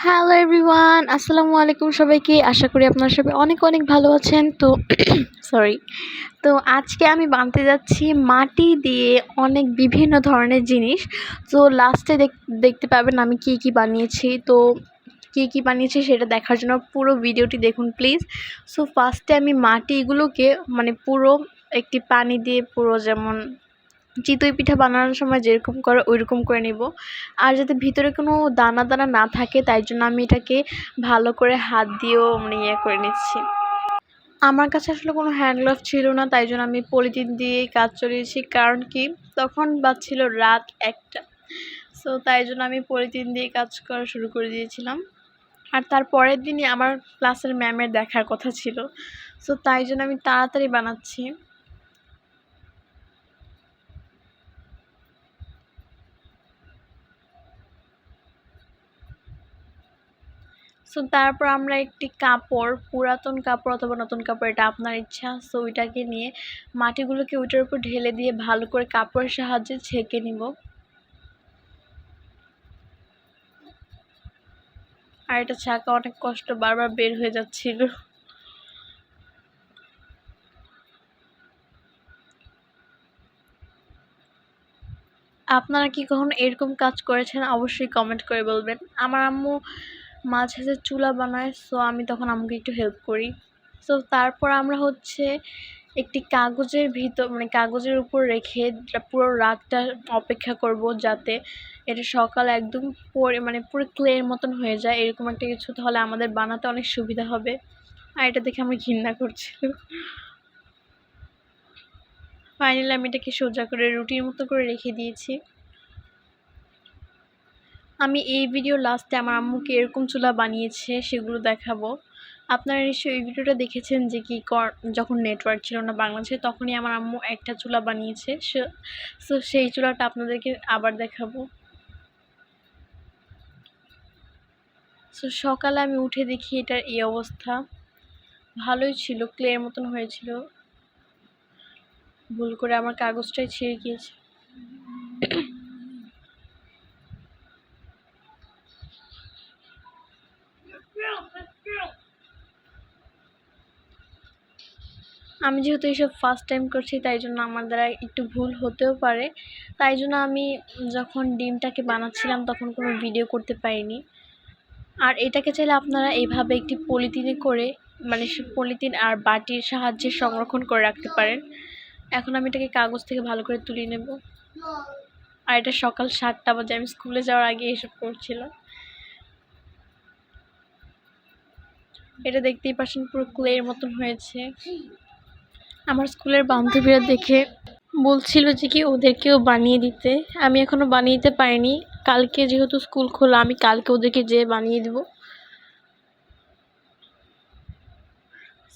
Hello everyone আসসালামু আলাইকুম সবাইকে। আশা করি আপনারা সবাই অনেক অনেক ভালো আছেন। তো সরি তো, আজকে আমি বানতে যাচ্ছি মাটি দিয়ে অনেক বিভিন্ন ধরনের জিনিস। তো লাস্টে দেখতে পাবেন আমি কি কি বানিয়েছি। তো, কী কী বানিয়েছি সেটা দেখার জন্য পুরো ভিডিওটি দেখুন প্লিজ সো ফার্স্টে আমি মাটিগুলোকে মানে পুরো একটি পানি দিয়ে পুরো যেমন চিতই পিঠা বানানোর সময় যেরকম করে, ওইরকম করে নেব। আর যাতে ভিতরে কোনো দানা দানা না থাকে, তাই জন্য আমি এটাকে ভালো করে হাত দিয়েও মানে ইয়ে করে নিচ্ছি। আমার কাছে আসলে কোনো হ্যান্ড গ্লাভ ছিল না, তাই জন্য আমি পলিথিন দিয়েই কাজ চলিয়েছি। কারণ কি? তখন বাজছিল রাত একটা। সো তাই জন্য আমি পলিথিন দিয়ে কাজ করা শুরু করে দিয়েছিলাম। আর তার পরের দিনই আমার ক্লাসের ম্যামের দেখার কথা ছিল। সো তাই জন্য আমি তাড়াতাড়ি বানাচ্ছি। সো তারপর আমরা একটি কাপড়, পুরাতন কাপড় অথবা নতুন কাপড়, এটা আপনার ইচ্ছা। সো ওইটাকে নিয়ে মাটিগুলোকে ওইটার উপর ঢেলে দিয়ে ভালো করে কাপড়ের সাহায্যে ছেঁকে নিব। আর এটা ছাঁকা অনেক কষ্ট, বারবার বের হয়ে যাচ্ছিল। আপনারা কি কখনো এরকম কাজ করেছেন? অবশ্যই কমেন্ট করে বলবেন। আমার আম্মু মাঝে সাঝে চুলা বানায় সো আমি তখন আমাকে একটু হেল্প করি। সো তারপর আমরা হচ্ছে একটি কাগজের ভিতর মানে কাগজের উপর রেখে পুরো রাতটা অপেক্ষা করব যাতে এটা সকাল একদম পরে মানে পুরো ক্লের মতন হয়ে যায়, এরকম একটা কিছু, তাহলে আমাদের বানাতে অনেক সুবিধা হবে। আর এটা দেখে আমার ঘৃণা করছিল। ফাইনালি আমি এটাকে সোজা করে রুটির মতো করে রেখে দিয়েছি। আমি এই ভিডিও লাস্টে আমার আম্মুকে এরকম চুলা বানিয়েছে, সেগুলো দেখাবো। আপনারা নিশ্চয়ই এই ভিডিওটা দেখেছেন যে কি যখন নেটওয়ার্ক ছিল না বাংলাদেশে, তখনই আমার আম্মু একটা চুলা বানিয়েছে। সো সেই চুলাটা আপনাদেরকে আবার দেখাবো। সো সকালে আমি উঠে দেখি এটার এই অবস্থা। ভালোই ছিল ক্লের মতন হয়েছিল। ভুল করে আমার কাগজটাই ছিঁড়ে গিয়েছে। আমি যেহেতু এইসব ফার্স্ট টাইম করছি, তাই জন্য আমার দ্বারা একটু ভুল হতেও পারে। তাই জন্য আমি যখন ডিমটাকে বানাচ্ছিলাম, তখন কোনো ভিডিও করতে পারিনি। আর এটাকে চাইলে আপনারা এইভাবে একটি পলিথিনে করে মানে পলিথিন আর বাটির সাহায্যে সংরক্ষণ করে রাখতে পারেন। এখন আমি এটাকে কাগজ থেকে ভালো করে তুলে নেব। আর এটা সকাল সাতটা বাজে, আমি স্কুলে যাওয়ার আগে এসব করছিলাম। এটা দেখতেই পাচ্ছেন পুরো ক্লের মতন হয়েছে। আমার স্কুলের বান্ধবীরা দেখে বলছিল যে কি ওদেরকেও বানিয়ে দিতে। আমি এখনও বানিয়ে দিতে পারিনি। কালকে যেহেতু স্কুল খোলা, আমি কালকে ওদেরকে যেয়ে বানিয়ে দেবো।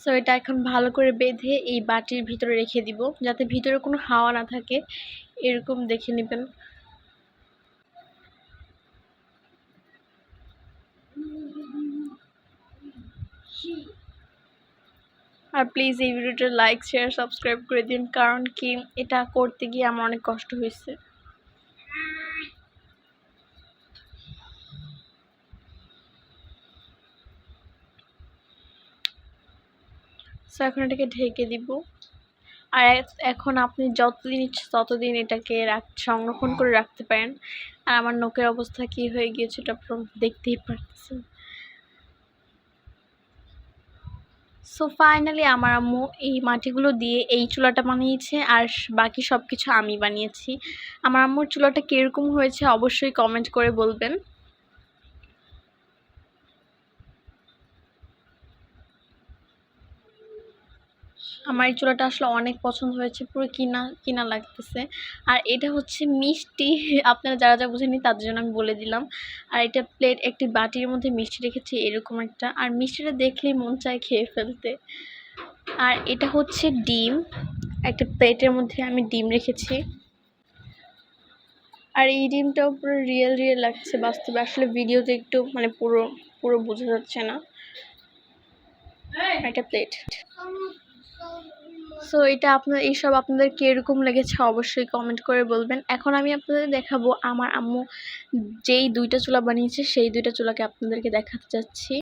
সো এটা এখন ভালো করে বেঁধে এই বাটির ভিতরে রেখে দিব, যাতে ভিতরে কোনো হাওয়া না থাকে। এরকম দেখে নেবেন। আর প্লিজ এই ভিডিওটা লাইক শেয়ার সাবস্ক্রাইব করে দিন, কারণ কি এটা করতে গিয়ে আমার অনেক কষ্ট হয়েছে। এখন এটাকে ঢেকে দিব। আর এখন আপনি যতদিন ইচ্ছে ততদিন এটাকে রাখ সংরক্ষণ করে রাখতে পারেন। আর আমার নখের অবস্থা কি হয়ে গিয়েছে এটা দেখতেই পারতেছেন। সো ফাইনালি আমার আম্মু এই মাটিগুলো দিয়ে এই চুলাটা বানিয়েছে আর বাকি সব কিছু আমি বানিয়েছি। আমার আম্মুর চুলাটা কীরকম হয়েছে অবশ্যই কমেন্ট করে বলবেন। আমার এই চুলাটা আসলে অনেক পছন্দ হয়েছে, পুরো কিনা কিনা লাগতেছে। আর এটা হচ্ছে মিষ্টি, আপনারা যারা যা বুঝেনি তাদের জন্য আমি বলে দিলাম। আর এটা প্লেট একটি বাটির মধ্যে মিষ্টি রেখেছি, এরকম একটা। আর মিষ্টিটা দেখলেই মন চায় খেয়ে ফেলতে। আর এটা হচ্ছে ডিম, একটা প্লেটের মধ্যে আমি ডিম রেখেছি। আর এই ডিমটাও পুরো রিয়েল রিয়েল লাগছে বাস্তবে। আসলে ভিডিওতে একটু মানে পুরো পুরো বোঝা যাচ্ছে না। একটা প্লেট সো এটা আপনার, এইসব আপনাদের কীরকম লেগেছে অবশ্যই কমেন্ট করে বলবেন। এখন আমি আপনাদের দেখাবো আমার আম্মু যেই দুইটা চুলা বানিয়েছে, সেই দুইটা চুলাকে আপনাদেরকে দেখাতে যাচ্ছি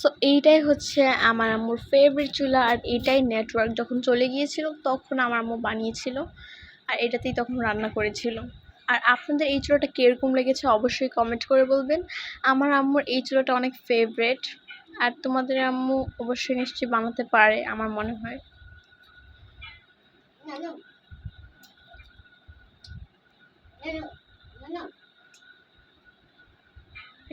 সো এইটাই হচ্ছে আমার আম্মুর ফেভারিট চুলা আর এটাই নেটওয়ার্ক যখন চলে গিয়েছিল, তখন আমার আম্মু বানিয়েছিল আর এটাতেই তখন রান্না করেছিল। আর আপনাদের এই চুলাটা কীরকম লেগেছে অবশ্যই কমেন্ট করে বলবেন। আমার আম্মুর এই চুলাটা অনেক ফেভারেট আর তোমাদের আম্মু অবশ্যই নিশ্চয়ই বানাতে পারে, আমার মনে হয়।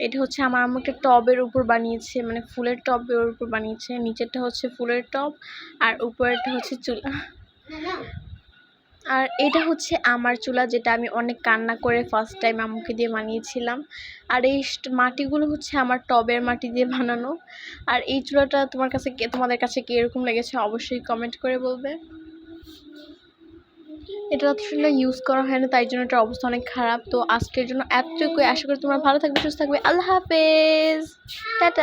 এটা হচ্ছে আমার আম্মু একটা টবের উপর বানিয়েছে মানে ফুলের টবের উপর বানিয়েছে। নিচেরটা হচ্ছে ফুলের টব আর উপরেরটা হচ্ছে চুলা। আর এটা হচ্ছে আমার চুলা যেটা আমি অনেক কান্না করে ফার্স্ট টাইম আম্মুকে দিয়ে বানিয়েছিলাম। আর এই মাটিগুলো হচ্ছে আমার টবের মাটি দিয়ে বানানো। আর এই চুলাটা তোমার কাছে কে তোমাদের কাছে কীরকম লেগেছে অবশ্যই কমেন্ট করে বলবে। এটা আসলে ইউজ করা হয় না, তাই জন্য এটার অবস্থা অনেক খারাপ। তো আজকের জন্য এতটুকুই। আশা করি তোমরা ভালো থাকবে, সুস্থ থাকবে। আল্লাহ হাফেজ। টাটা।